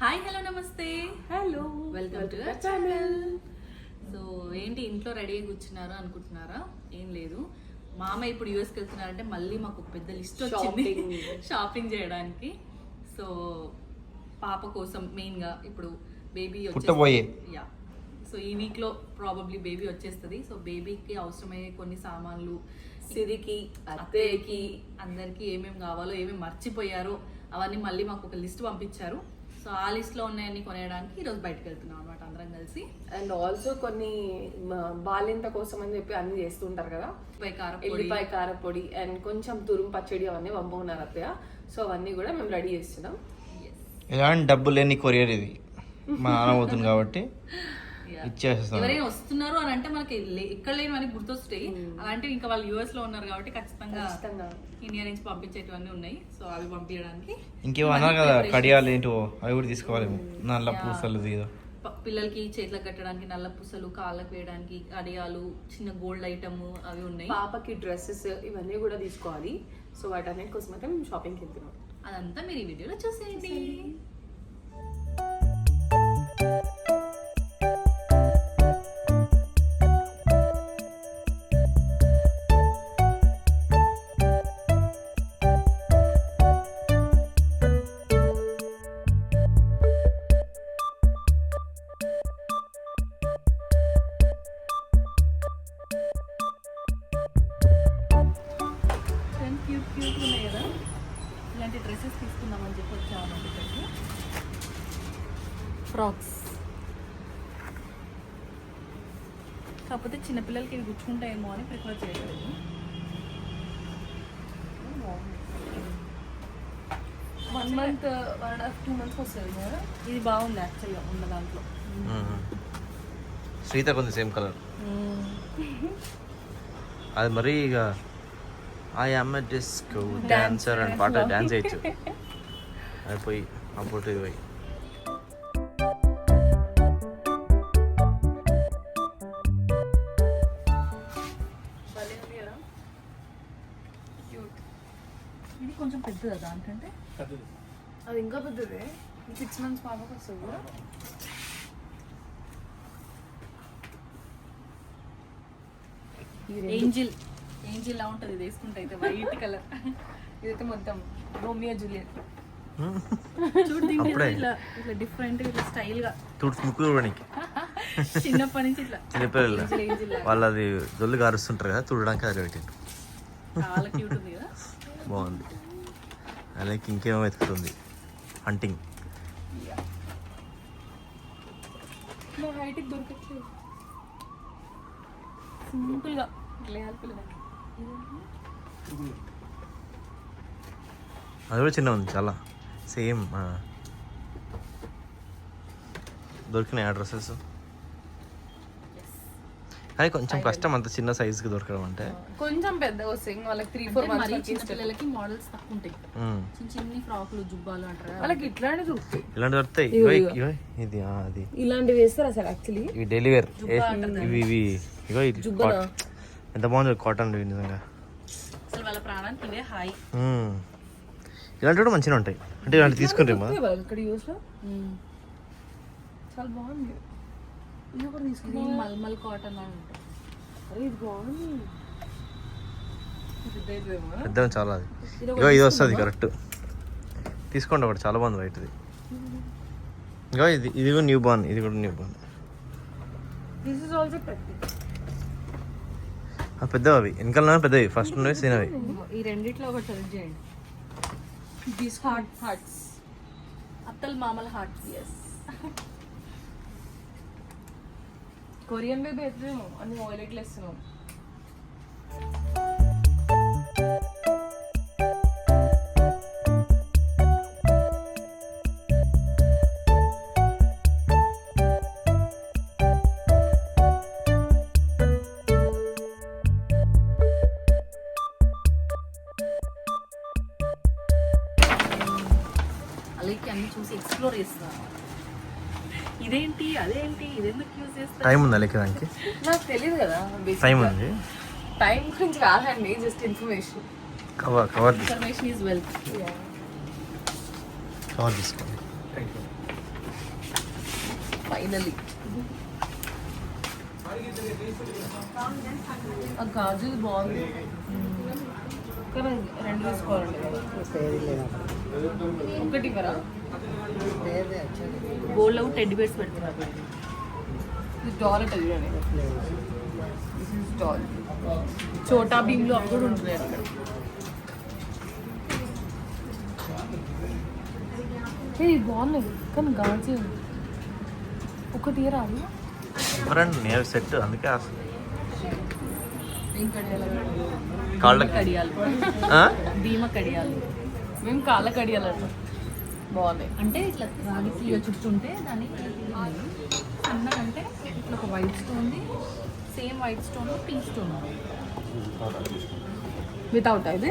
Hi hello namaste. Hello welcome to our channel so ఏంటి ఇంట్లో ready అయి కూర్చున్నారా అనుకుంటున్నారా? ఏం లేదు. మామ ఇప్పుడు యూఎస్కి వెళ్తున్నారంటే మళ్ళీ మాకు ఒక పెద్ద లిస్ట్ వచ్చింది. షాపింగ్ చేయడానికి. సో పాప కోసం మెయిన్గా ఇప్పుడు బేబీ పుట్టబోయే. యా సో ఈ వీక్లో ప్రాబబ్లీ బేబీ వచ్చేస్తుంది. సో బేబీకి అవసరమయ్యే కొన్ని సామాన్లు సిరికి అత్తయ్యకి అందరికి ఏమేమి కావాలో ఏమేమి మర్చిపోయారో అవన్నీ మళ్ళీ మాకు ఒక లిస్ట్ పంపించారు. సో ఆ లిస్ట్లో ఉన్నాయన్ని కొనేయడానికి ఈరోజు బయటకు వెళ్తున్నాం అనమాట అందరం కలిసి. అండ్ ఆల్సో కొన్ని బాలింత కోసం అని చెప్పి అన్ని చేస్తుంటారు కదా. ఎల్లిపాయ కారపొడి అండ్ కొంచెం తురుము పచ్చడి అవన్నీ పంపుకున్నారు అత్తయ్య. సో అవన్నీ కూడా మేము రెడీ చేస్తున్నాం. ఎలాంటి డబ్బు లేని కొరియర్ ఇది. మా నాన్న పోతుంది కాబట్టి. ఇచ్చేస్తాం ఎవరైనా వస్తున్నారు అని అంటే మనకి ఎక్కడ లేని మనకి గుర్తొస్తాయి. అలాంటివి ఇంకా వాళ్ళు యూఎస్లో ఉన్నారు కాబట్టి ఖచ్చితంగా ఇండియా నుంచి పంపించేటివన్నీ ఉన్నాయి. సో అవి పంపించడానికి ఇంకేమో అన్నారు కదా కడియాలు ఏంటో అవి కూడా తీసుకోవాలేమో. నల్ల పూసలు ఏదో. పిల్లలకి చేతులకు కట్టడానికి నల్ల పూసలు కాళ్ళకు వేయడానికి అడియాలు చిన్న గోల్డ్ ఐటమ్ అవి ఉన్నాయి. పాపకి డ్రెస్సెస్ ఇవన్నీ కూడా తీసుకోవాలి. సో వాటన్నిటి కోసం అయితే మేము షాపింగ్కి వెళ్తున్నాం. అదంతా మీరు ఈ వీడియోలో చూసేయండి. చిన్నపిల్లలకి ఇవి గుచ్చుకుంటాయేమో అని ప్రిఫర్ చేయలేదు. One month one and half two months వస్తుంది కదా? ఇది బాగుంది యాక్చువల్గా ఉన్న దాంట్లో. శ్రీత కొంది సేమ్ కలర్. అది మరీ ఇక ఐ అమ్ డిస్కో డాన్సర్ అని పాట డాన్స్ చేయొచ్చు. అది పోయి ఫోటో ఇది పోయి. పెద్దదా దానికంటే? అది ఇంకా పెద్దదే. సిక్స్ మంత్స్ పాపకి వస్తుంది కదా ఏంజిల్. ఏంజిల్ లా ఉంటుంది ఇది వేసుకుంటే అయితే వైట్ కలర్. ఇదైతే మొత్తం రోమియో జూలియట్. చూడు దీని మీద అప్పుడే. ఇట్లా ఇట్లా డిఫరెంట్ ఇట్లా స్టైల్గా. తుడుచు ముక్కు చూడడానికి. చిన్నప్పటి నుంచి ఇట్లా. చిన్నపిల్లలు. వాళ్ళు అది జొల్లు గారుస్తుంటారు కదా చూడడానికి అది చాలా క్యూట్ ఉంది కదా. బాగుంది. అలాగే ఇంకేమో వెతుకుతుంది. హంటింగ్ అది కూడా చిన్న ఉంది చాలా. సేమ్ దొరికినాయి ఆ డ్రెస్సెస్. కానీ కొంచెం కష్టం అంత చిన్న సైజుకి దొరకడం అంటే. కొంచెం పెద్దగా వస్తాయి ఇంకా వాళ్ళకి త్రీ ఫోర్ మంత్స్ చిన్న పిల్లలకి మోడల్స్ తక్కువ ఉంటాయి. చిన్న చిన్ని ఫ్రాక్లు జుబ్బాలు అంటారు. వాళ్ళకి ఇట్లాంటి దొరుకుతాయి ఇలాంటి దొరుకుతాయి ఇది అది. ఇలాంటివి వేస్తారు అసలు యాక్చువల్లీ ఇవి డైలీ వేర్ ఇవి ఇవి. ఇగో ఇది ఎంత బాగుంది కాటన్ నిజంగా. అసలు వాళ్ళ ప్రాణానికి ఇవే హాయ్ మ్మ్. ఇలాంటివి కూడా మంచిగా ఉంటాయి. అంటే ఇలాంటి తీసుకుంటామా ఇక్కడ యూస్లో చాలా బాగుంది. ఇది కూడా మల్మల్ కాటన్ అని ఉంటుంది. ఇది బాగుంది. పెద్ద చాలా అది. ఇగో ఇది వస్తుంది కరెక్ట్ తీసుకోండి ఒకటి చాలా బాగుంది వైట్ ఇది. ఇగో ఇది ఇది కూడా న్యూ బాన్ ఇది కూడా new born this is also పెద్ద పెద్దవి అవి. వెనకాల పెద్దవి. ఫస్ట్ ఉన్నవి సీనవి. ఈ రెండిట్లో ఒకటి సెలెక్ట్ చేయండి. దిస్ హార్ట్ హార్ట్స్ అత్తల్ మామల హార్ట్ ఎస్ కొరియన్ బేబీ ఎత్తుదేమో అన్ని వాయిలెట్లు వేస్తున్నాం అలాగే అన్ని చూసి ఎక్స్ప్లోర్ చేస్తున్నాను ఇదేంటి అదేంటి చేస్తారు టైం ఉందా లెక్కడానికి నాకు తెలియదు కదా టైం ఉంది. టైం గురించి కాదండి just information cover cover information is wealth cover తీసుకోండి ఫైనలీ ఆ గాజులు బాగుంది. కానీ రెండు తీసుకోవాలండి. ఒకటి ఇవ్వరా? గోల్డ్ అవుట్ టెడ్డి బేర్స్ పెడుతున్నారు. ఇది డాల్ అంటే చూడండి దిస్ ఇస్ డాల్ చోటా భీమ్లు అవి కూడా ఉంటున్నాయి అక్కడ ఏ ఇది బాగున్నది కానీ గాజు ఒకటి రాదు నేను సెట్ అందుకే కాళ్ళకి కడియాలు ఆ? భీమ కడియాలు మేము కాళ్ళ కడియాలంట బాగున్నాయి అంటే ఇట్లా రాగి తీగ చుట్టుంటే దాన్ని అంటే ఇట్లా ఒక white stone same white stone pink stone without ఇది?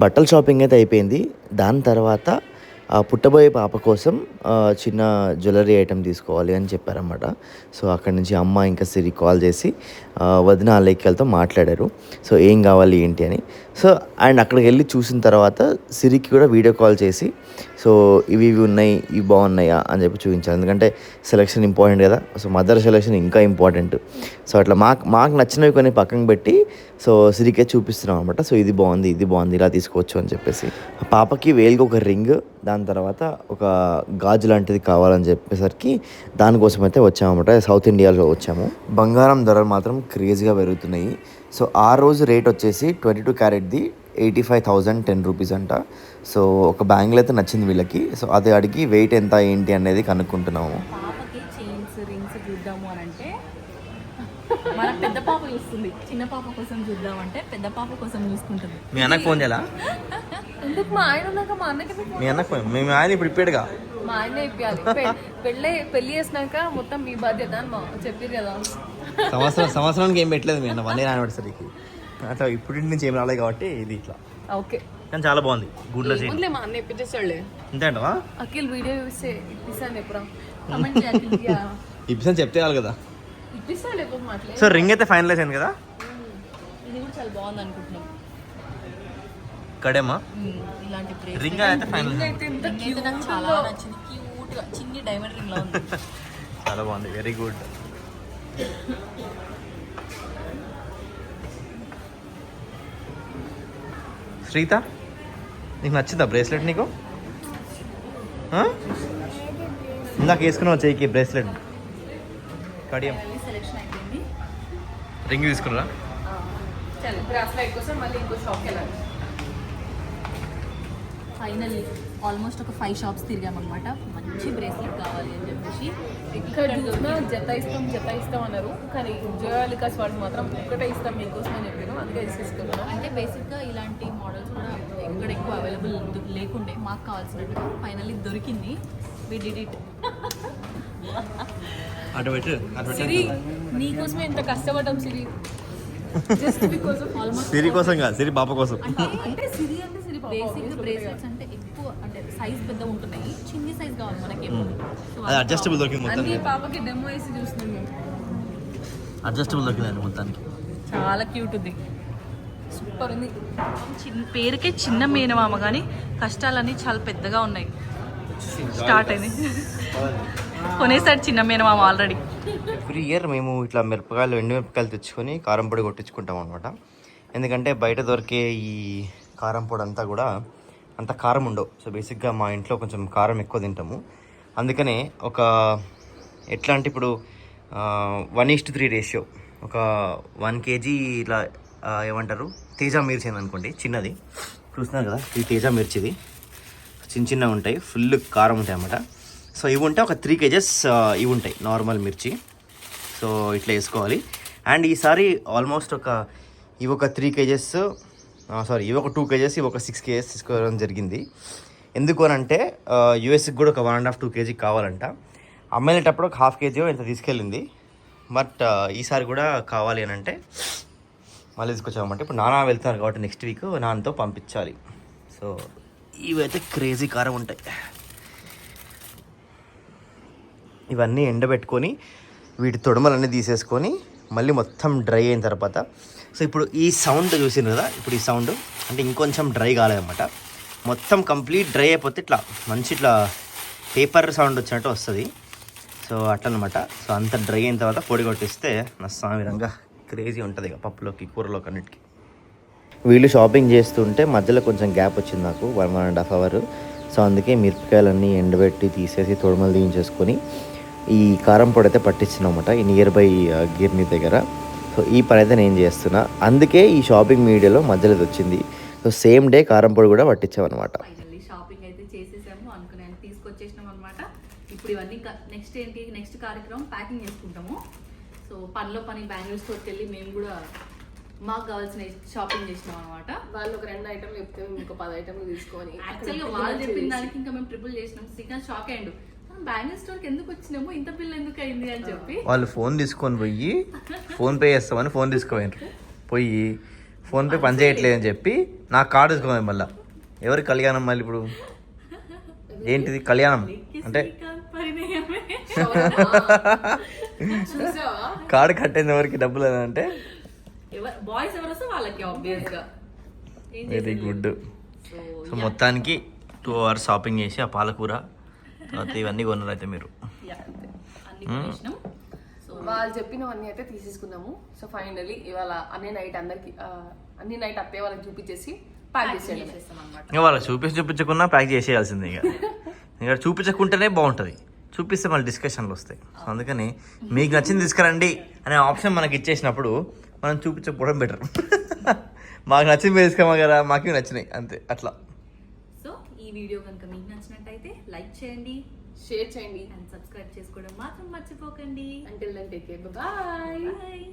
బట్టల షాపింగ్ అయితే అయిపోయింది. దాని తర్వాత పుట్టబోయే పాప కోసం చిన్న జ్యువెలరీ ఐటెం తీసుకోవాలి అని చెప్పారన్నమాట. సో అక్కడి నుంచి అమ్మ ఇంకా సిరి కాల్ చేసి వదిన అలెక్కలతో మాట్లాడారు. సో ఏం కావాలి ఏంటి అని. సో అండ్ అక్కడికి వెళ్ళి చూసిన తర్వాత సిరికి కూడా వీడియో కాల్ చేసి సో ఇవి ఇవి ఉన్నాయి ఇవి బాగున్నాయా అని చెప్పి చూపించాలి ఎందుకంటే సెలెక్షన్ ఇంపార్టెంట్ కదా. సో మదర్ సెలెక్షన్ ఇంకా ఇంపార్టెంట్. సో అట్లా మాకు మాకు నచ్చినవి కొన్ని పక్కన పెట్టి సో సిరికే చూపిస్తున్నాం అనమాట సో ఇది బాగుంది ఇది బాగుంది ఇలా తీసుకోవచ్చు అని చెప్పేసి. పాపకి వేలుకి ఒక రింగ్ దాని తర్వాత ఒక గాజు లాంటిది కావాలని చెప్పేసరికి దానికోసం అయితే వచ్చామన్నమాట. సౌత్ ఇండియాలో వచ్చాము. బంగారం ధరలు మాత్రం క్రేజ్గా పెరుగుతున్నాయి. సో ఆ రోజు రేట్ వచ్చేసి twenty two క్యారెట్ది eighty five thousand ten rupees అంట. సో ఒక బ్యాంగిల్ అయితే నచ్చింది వీళ్ళకి. సో అది అడిగి వెయిట్ ఎంత ఏంటి అనేది కనుక్కుంటున్నాము పాపకి చైన్స్ రింగ్స్ చూద్దాము అని అంటే మన పెద్ద పాప చూస్తుంది. చిన్న పాప కోసం చూద్దామంటే పెద్ద పాప కోసం చూసుకుంటుంది. మీ అన్నకు ఫోన్ చేయాలా? ఎందుకు మా ఆయన ఉన్నాక మా అన్నకి? మీ అన్నకు మేము ఆయన ఇప్పుడు ఇప్పేడుగా? మా ఆయన ఇప్పించాలి పె- పెళ్ళి పెళ్ళి చేసినాక మొత్తం మీ బాధ్యత అని మా చెప్పారు కదా. సంవత్సరం సంవత్సరానికి ఏం పెట్టలేదు మీ అన్న. వన్ ఇయర్ యానివర్సరీకి అట్లా ఇప్పుడు నుంచి ఏం రాలేదు కాబట్టి ఇది ఇట్లా. ఓకే. కానీ చాలా బాగుంది. గుడ్లో ముందులే మా అన్న ఇప్పించేసాడులే. అంతే అంటవా? అఖిల్ వీడియో చూస్తే ఇప్పిస్తాను ఎప్పుడా. ఇప్పిస్తాను చెప్తే కాదు. సో రింగ్ అయితే ఫైనలైజ్ అయింది కదా? ఇది కూడా చాలా బాగుంది అనుకుంటున్నాం. కడేమా? ఇలాంటి రింగ్ అయితే ఫైనల్ నాకు చాలా నచ్చింది. క్యూట్గా చిన్ని డైమండ్ రింగ్ లా ఉంది. చాలా బాగుంది. వెరీ గుడ్ శ్రీత నీకు నచ్చిందా బ్రేస్లెట్ నీకు? ఇందాక వేసుకున్నావు చెయ్యికి బ్రేస్లెట్ కడియం. సెలెక్షన్ అయిపోయింది. రింగ్ తీసుకున్నారా? చల్ బ్రాస్లైట్ కోసం మళ్ళీ ఇంకో షాప్కి వెళ్ళాలి. ఫైనల్లీ ఆల్మోస్ట్ ఒక ఫైవ్ షాప్స్ తిరిగామన్నమాట. మంచి బ్రేస్లెట్ కావాలి అని చెప్పేసి. ఇక్కడ చూసినా జత ఇస్తాం జత ఇస్తాం అన్నారు. కానీ జోయాలికాస్ వాళ్ళు మాత్రం ఒక్కటే ఇస్తాం మీకోసం అని చెప్పారు. అందుకే తీసుకున్నాం అంటే బేసిక్గా ఇలాంటి మోడల్స్ కూడా ఎక్కడ ఎక్కువ అవైలబుల్ లేకుండే. మాకు కావాల్సినట్టు ఫైనల్లీ దొరికింది. వి డిడ్ ఇట్ అటు పెట్టు అటు సిరి నీకోసమే ఎంత కష్టపడ్డాం Siri. Just because of almost Siri కోసం కాదు సిరి పాప కోసం. అంటే సిరి అంటే సిరి బేసిక్ బ్రేస్లెట్స్ అంటే ఎక్కువ అంటే సైజ్ పెద్ద ఉంటున్నాయి. చిన్ని సైజ్ కావాలి మనకి అది అడ్జస్టబుల్ దొరికింది అన్ని మొత్తానికి పాపకి డెమో వేసి మేము. అడ్జస్టబుల్ దొరికిందండి మొత్తానికి. చాలా క్యూట్ ఉంది. సూపర్ ఉంది. చిన్న పేరుకే చిన్న మేనమామ కానీ కష్టాలన్నీ చాలా పెద్దగా ఉన్నాయి. స్టార్ట్ అయింది కొనేసాడు చిన్న మేనమామ ఆల్రెడీ ఎవ్రీ ఇయర్ మేము ఇట్లా మిరపకాయలు ఎండు మిరపకాయలు తెచ్చుకొని కారం పొడి కొట్టించుకుంటాం అనమాట ఎందుకంటే బయట దొరికే ఈ కారం పొడి అంతా కూడా అంత కారం ఉండవు. సో బేసిక్గా మా ఇంట్లో కొంచెం కారం ఎక్కువ తింటాము. అందుకనే ఒక ఎట్లా అంటే ఇప్పుడు one is to three ratio ఒక వన్ కేజీ ఇట్లా ఏమంటారు? తేజ మిర్చి అనుకోండి చిన్నది. చూస్తున్నారు కదా ఈ తేజ మిర్చిది. చిన్న చిన్నగా ఉంటాయి ఫుల్ కారం ఉంటాయి అన్నమాట. సో ఇవి ఉంటే ఒక త్రీ కేజెస్ ఇవి ఉంటాయి నార్మల్ మిర్చి. సో ఇట్లా వేసుకోవాలి. అండ్ ఈసారి ఆల్మోస్ట్ ఒక ఇవి ఒక త్రీ కేజెస్ సారీ ఇవి ఒక టూ కేజెస్ ఇవి ఒక సిక్స్ కేజెస్ తీసుకోవడం జరిగింది. ఎందుకు అని అంటే యూఎస్కి కూడా ఒక one and half two kg కావాలంట. అమ్మేటప్పుడు ఒక హాఫ్ కేజీ ఇంత తీసుకెళ్ళింది. బట్ ఈసారి కూడా కావాలి అని అంటే మళ్ళీ తీసుకొచ్చామంటే ఇప్పుడు నానా వెళ్తున్నారు కాబట్టి నెక్స్ట్ వీక్ నాన్నతో పంపించాలి. సో ఇవైతే క్రేజీ కారం ఉంటాయి. ఇవన్నీ ఎండబెట్టుకొని వీటి తొడమలన్నీ తీసేసుకొని మళ్ళీ మొత్తం డ్రై అయిన తర్వాత సో ఇప్పుడు ఈ సౌండ్ చూసిన కదా ఇప్పుడు ఈ సౌండ్ అంటే ఇంకొంచెం డ్రై కాలేదన్నమాట. మొత్తం కంప్లీట్ డ్రై అయిపోతే ఇట్లా మంచి ఇట్లా పేపర్ సౌండ్ వచ్చినట్టు వస్తుంది. సో అట్లనమాట. సో అంత డ్రై అయిన తర్వాత పొడి కొట్టిస్తే నా సామిరంగా క్రేజీ ఉంటుంది ఇక పప్పులోకి కూరలోకి అన్నిటికీ. వీళ్ళు షాపింగ్ చేస్తుంటే మధ్యలో కొంచెం గ్యాప్ వచ్చింది నాకు one one and half hour. So అందుకే మిరపకాయలన్నీ ఎండబెట్టి తీసేసి తొడమలు తీయించేసుకొని ఈ కారం పొడి అయితే పట్టించినమాట ఈ నియర్ బై గిర్ని దగ్గర. సో ఈ పని అయితే నేను చేస్తున్నా. అందుకే ఈ షాపింగ్ మీడియాలో మధ్యలో వచ్చింది. సో సేమ్ డే కారం పొడి కూడా పట్టించామన్నమాట. షాపింగ్ అయితే చేసేసాము అనుకున్నాను తీసుకొచ్చేసినాం అనమాట ఇప్పుడు ఇవన్నీ నెక్స్ట్ ఏంటి నెక్స్ట్ కార్యక్రమం ప్యాకింగ్ చేసుకుంటాము. సో పనిలో పని బ్యాంగిల్ స్టోర్కి వెళ్ళి మేము కూడా మాకు కావాల్సిన షాపింగ్ చేసినాం అనమాట వాళ్ళు ఒక రెండు ఐటమ్ చెప్తే మేము ఒక పది ఐటమ్లు తీసుకొని యాక్చువల్గా వాళ్ళు చెప్పిన దానికి ఇంకా మేము ట్రిపుల్ చేసినాం. శ్రీకాంత్ షాక్ అయ్యిండు. బ్యాంగిల్ స్టోర్కి ఎందుకు వచ్చినాము ఇంత బిల్ ఎందుకు అయింది అని చెప్పి. వాళ్ళు ఫోన్ తీసుకొని పోయి ఫోన్ పే చేస్తామని ఫోన్ తీసుకుపోయినారు పోయి ఫోన్ పే పని చేయట్లేదు అని చెప్పి నా కార్డు తీసుకోవాలి మళ్ళీ. ఎవరి కళ్యాణం మళ్ళీ ఇప్పుడు? ఏంటిది కళ్యాణం? అంటే కార్డు కట్టేంత వరకు డబ్బులు అని అంటే? బాయ్స్ ఎవరు వస్తే వాళ్ళకి వెరీ గుడ్ సో మొత్తానికి టూ అవర్స్ షాపింగ్ చేసి ఆ పాలకూర తర్వాత ఇవన్నీ కొన్నారు అయితే మీరు అన్ని కొనేసినాం. సో వాళ్ళు చెప్పినవన్నీ అయితే తీసేసుకున్నాము సో ఫైనల్లీ ఇవాళ అన్ని నైట్ అందరికి అన్ని నైట్ అత్తయ్య వాళ్ళకి చూపించేసి ప్యాక్ అనమాట ఇంకా వాళ్ళు చూపించి చూపించకున్నా ప్యాక్ చేసేయాల్సిందే ఇక. ఇంకా చూపించకుంటేనే బాగుంటుంది. చూపిస్తే మళ్ళీ డిస్కషన్లు వస్తాయి. సో అందుకని మీకు నచ్చింది తీసుకురండి అనే ఆప్షన్ మనకి ఇచ్చేసినప్పుడు మనం చూపించకపోవడం బెటర్ మాకు నచ్చింది తీసుకోమా కదా మాకు నచ్చినాయి. అంతే అట్లా. వీడియో కనుక మీకు నచ్చినట్టయితే లైక్ చేయండి. షేర్ చేయండి. అండ్ సబ్స్క్రైబ్ చేసుకోవడం మాత్రం మర్చిపోకండి. Until then take care bye bye